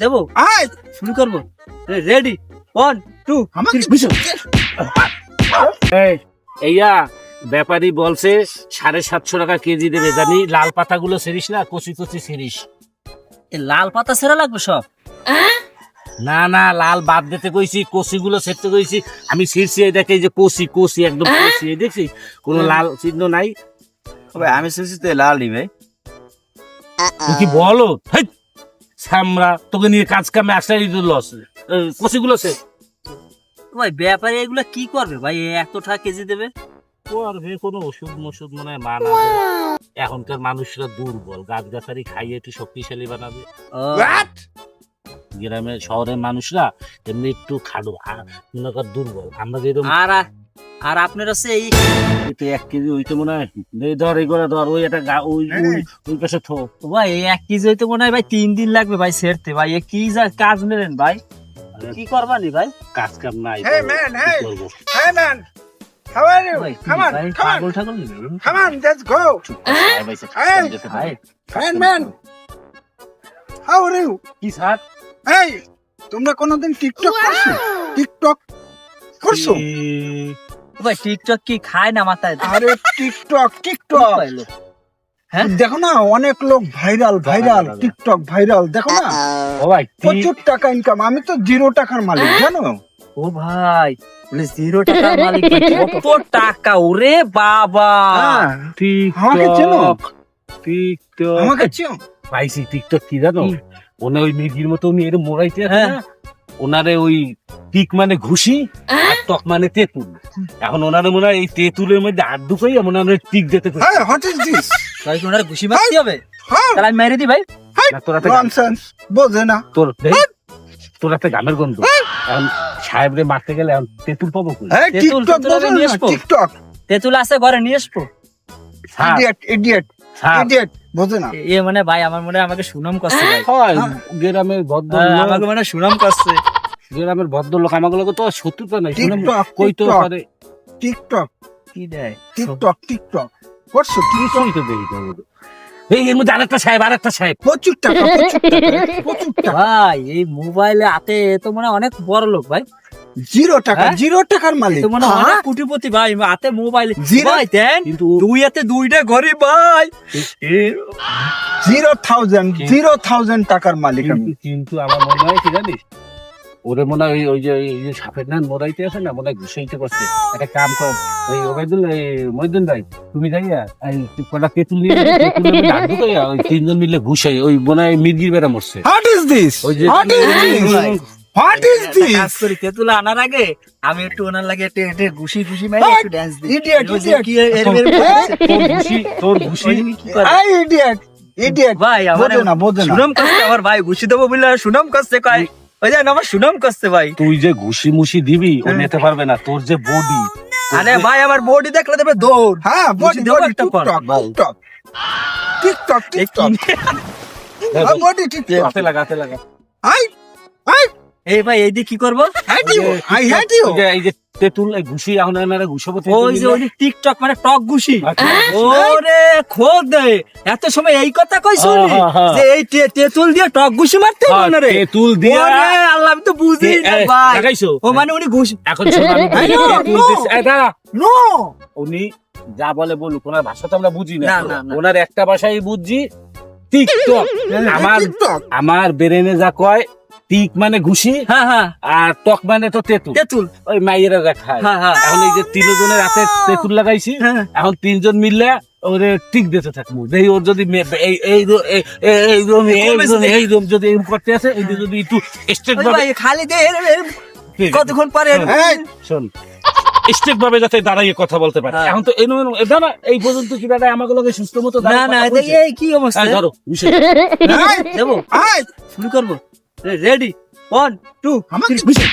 দেবো। আয় শুরু করব। রেডি ওয়ান টু এই, এইয়া ব্যাপারী বলছে সাড়ে সাতশো টাকা কেজি দেবে। জানি লাল পাতাগুলো সেরিস না কচি কচি সেরিস লাল পাতা সেরা লাগবে সব? না না লাল বাদ দিতে কইছি কচি গুলো সেরতে কইছি। আমি ছিঁড়ছি এই দেখে এই যে কচি কচি একদম কচি এই দেখছি কোনো লাল চিহ্ন নাই। ভাই আমি শুনছি তো লালই ভাই। তুই কি বলো? হেই, সামরা তোকে নিয়ে কাজ কামে আসলে লস কচি গুলো সে। ভাই ব্যাপারে এগুলো কি করবে? ভাই এ এত টাকা কেজি দেবে? করবে কোনো ওষুধ মষুধ মনে হয় মানা এখনকার মানুষরা দুর্বল গাছ গাছারি খাইয়ে একটু শক্তিশালী বানাবে। গ্রামের শহরের মানুষরা এমনি একটু খাটো আর দুর্বল। আমরা যেরকম আর আর আপনার হচ্ছে এই এতে এক কেজি ওইটা মনে হয়। এই ধর এগুলো ধর ওই একটা গা ওই ওই- ওই পাশে থো। ভাই এই এক কেজি হইতে মনে হয় ভাই তিন দিন লাগবে ভাই সেরতে ভাই এ কি যা কাজ নেবেন ভাই? কি করবানি ভাই? কাজ কাম নাই কি hey. করব? Hey man, how are you? Come on, ভাই, come on, come on, let's go. Hey. Hey man, how are you? কি স্যার? Hey, তোমরা কোনোদিন টিকটক করছ? টিকটক করছ? ভাই টিকটক কি খায় না মাথায়? আরে টিকটক টিকটক। হ্যাঁ? দেখো না অনেক লোক ভাইরাল ভাইরাল টিকটক ভাইরাল দেখো না। ও ভাই প্রচুর টাকা ইনকাম আমি তো জিরো টাকার মালিক জানো? ও ভাই বলে জিরো টাকার মালিক কত টাকা ওরে বাবা। হ্যাঁ, টিকটক আমাকে চেনো? টিকটক। আমাকে চিও পাইছি টিকটক কি জানো? ওনা ওই মির্গির মতো উনি এরকম মোড়াইতে আছে হ্যাঁ। না? ওনারে ওই টিক মানে ঘুষি আর টক মানে তেঁতুল। এখন ওনারে মনে হয় এই তেঁতুলের মধ্যে আট ঢুকাই মনে হয় ওনার টিক দিতে কইছে। হ্যাঁ হোয়াট ইজ দিস ভাই কি ওনার ঘুষি মারতে হবে? হ্যাঁ তাহলে আমি মেরে দিই ভাই। না তোরা তো ননসেন্স বোঝে না। তোর তোর গামের গন্ধ। এখন সাহেবরে মারতে গেলে এখন তেঁতুল পাবো হ্যাঁ তেঁতুল, টিকটক তেঁতুল নিয়ে আসব। তেঁতুল আছে ঘরে নিয়ে আসব। ইডিয়েট ইডিয়েট ইডিয়েট বোঝে না। এ মানে ভাই আমার মনে হয় আমাকে সুনাম করছে হয় গ্রামের ভদ্র হ্যাঁ, আমাকে মানে সুনাম করছে। গ্রামের ভদ্রলোক আমাকে লোক তো শত্রুতা নাই টিকটক কইতে টিকটক পারে টিকটক। কি দেয়? TikTok TikTok. করছ কিছুই তো তো। এই এর মধ্যে আরেকটা সাহেব আরেকটা সাহেব। প্রচুর টাকা প্রচুর টাকা ভাই এই মোবাইলে হাতে তো মনে অনেক বড় লোক ভাই। জিরো টাকা হ্যাঁ? জিরো টাকার মালিক। তো মনে অনেক হ্যাঁ? কোটিপতি ভাই হাতে মোবাইল। ভাই দেন দুই হাতে দুইটা ঘরে ভাই। জিরো থাউজেন্ড জিরো থাউজেন্ড টাকার মালিক কিন্তু আমার মনে হয় কি জানিস? ওরে মনে হয় ওই- ওই যে এই যে সাপের নান মোড়াইতে আছে না মনে হয় ঘুষাইতে করছে একটা কাম কর ওই ওবায়দুল এই মহিদুল ভাই তুমি যাইয়া এই কটা তেঁতুল নিয়ে ওই তিনজন মিলে ঘুষাই ওই মনে হয় মির্গির বেড়া মরছে। হোয়াট ইজ দিস ওই যে হোয়াট ইজ দিস কাজ করি তেঁতুল আনার আগে আমি একটু ওনার লাগে একটু একটু ঘুষি ঘুষি মেরে একটু ড্যান্স দিই। ওই এর- এর- তোর ঘুষি ওই? আই ইডিয়েট ইডিয়েট ভাই আমার না বোঝে না। সুনাম করছে আমার ভাই ঘুষি দেবো বলে সুনাম করছে কয়। ওই যে আমার সুনাম করছে ভাই। তুই যে ঘুষি মুষি দিবি ও নিতে পারবে না। তোর যে বডি আরে ভাই আমার বডি দেখলে দেবে দৌড়। হ্যাঁ body body. TikTok TikTok TikTok এ টিকটক বডি টিকটক হাতে লাগা হাতে লাগা। আই আই। এই ভাই এই দিয়ে কি করব? হ্যাট দিও আই হ্যাঁ দিও এই যে তেঁতুল এই ঘুষি এখন এনারা ঘুষাবো ওই যে ওই টিকটক মানে টক ঘুষি। আচ্ছা, ওরে খোদ দে এত সময় এই কথা কই শুনি হ্যাঁ, হ্যাঁ। যে এই তে- দিয়ে টক ঘুষি মারতে না রে? তেঁতুল দিয়া ওরে আল্লাহ আমি তো বুঝি না ভাই। ও মানে উনি ঘুষি এখন শোন তেঁতুল। নো উনি যা বলে বলুক ওনার ভাষা তো আমরা বুঝি না। ওনার একটা ভাষাই বুঝছি টিকটক। আমার আমার ব্রেনে যা কয় টিক মানে ঘুষি হ্যাঁ হ্যাঁ। আর টক মানে তো তেঁতুল। তেঁতুল। ওই মাইয়েরা খায় হ্যাঁ হ্যাঁ। এখন এই যে তিনজনের হাতে তেঁতুল লাগাইছি। এখন তিনজন মিললে ওরে টিক দিতে থাকব। দেখি ওর যদি এই এই এই- রুম এই রুম এই রুম যদি এরকম করতে আছে এই যদি একটু স্ট্রেট ভাবে খালি দে কতক্ষণ পরে? শোন। স্টেক ভাবে যাতে দাঁড়াইয়ে কথা বলতে পারে। এখন তো এনো এনো এটা না এই পর্যন্ত কি দাঁড়ায় আমাকে লোকে সুস্থ মতো না না? এই কি অবস্থা? ধরো বিষয়। দেবো। শুরু করব? রেডি ওয়ান টু আমাকে বিষয়।